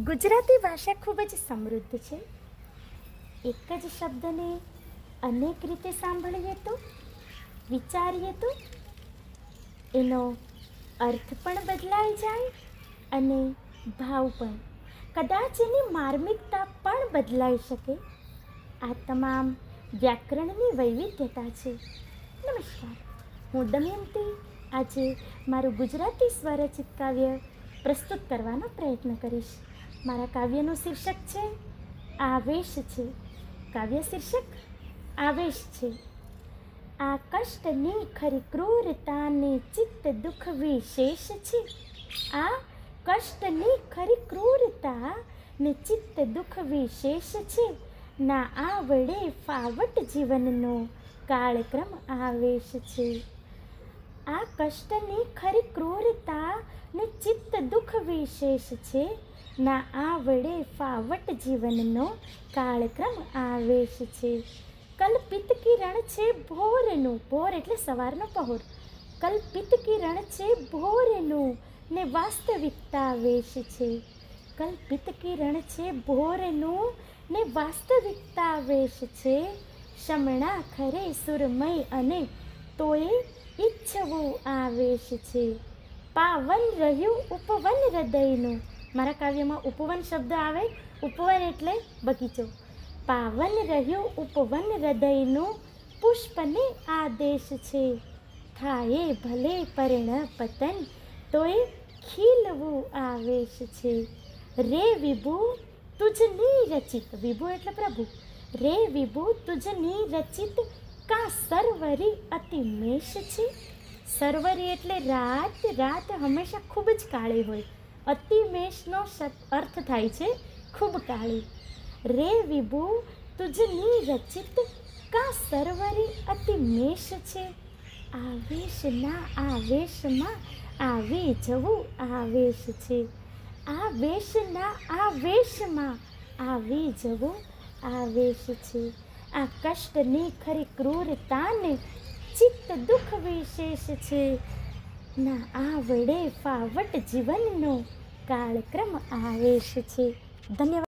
ગુજરાતી ભાષા ખૂબ જ સમૃદ્ધ છે. એક જ શબ્દને અનેક રીતે સાંભળીએ તો, વિચારીએ તો, એનો અર્થ પણ બદલાઈ જાય અને ભાવ પણ. કદાચ એની માર્મિકતા પણ બદલાઈ શકે. આ તમામ વ્યાકરણની વૈવિધ્યતા છે. નમસ્કાર. હું દમયંતી. આજે મારું ગુજરાતી સ્વરચિત કાવ્ય પ્રસ્તુત કરવાનો પ્રયત્ન કરીશ. મારા કાવ્યનું શીર્ષક છે, આવેશ છે. કાવ્ય શીર્ષક, આવેશ છે. આ કષ્ટની ખરી ક્રૂરતાને ચિત્ત દુઃખ વિશેષ છે. આ કષ્ટની ખરી ક્રૂરતા ને ચિત્ત દુઃખ વિશેષ છે. ના આવડે ફાવટ જીવનનો કાળક્રમ આવેશ છે. આ કષ્ટની ખરી ક્રૂરતા ને ચિત્ત દુઃખ વિશેષ છે. ના આવડે ફાવટ જીવનનો કાળક્રમ આવેશ છે. કલ્પિત કિરણ છે ભોરનું, ભોર એટલે સવારનો પહોર. કલ્પિત કિરણ છે ભોરનું ને વાસ્તવિકતા વેશ છે. કલ્પિત કિરણ છે ભોરનું ને વાસ્તવિકતા વેશ છે. શમણા ખરે સુરમય અને તોય ઈચ્છવું આવેશ છે. પાવન રહ્યું ઉપવન હૃદયનું મારા કાવ્યમાં ઉપવન શબ્દ આવે, ઉપવન એટલે બગીચો. પાવન રહ્યું ઉપવન હૃદયનું પુષ્પને આદેશ છે. થાય ભલે પરિણ પતન, તોય ખીલવું આવેશ છે. રે વિભુ, તુજની રચિત, વિભુ એટલે પ્રભુ. રે વિભુ, તુજની રચિત કા સર્વરી અતિમેશ છે? સર્વરી એટલે રાત રાત હંમેશા ખૂબ જ કાળી હોય. અતિમેશનો અર્થ થાય છે ખૂબ કાળી. રે વિભુ, તુજની રચિત કા સર્વરી અતિમેશ છે? આવેશના આવેશમાં આવી જવું આવેશ છે. આવેશના આવેશમાં આવી જવું આવેશ છે. આ કષ્ટની ખરી ક્રૂરતાને ચિત્ત દુઃખ વિશેષ છે. ના આવડે ફાવટ જીવનનો કાળક્રમ આવેશ છે. ધન્યવાદ.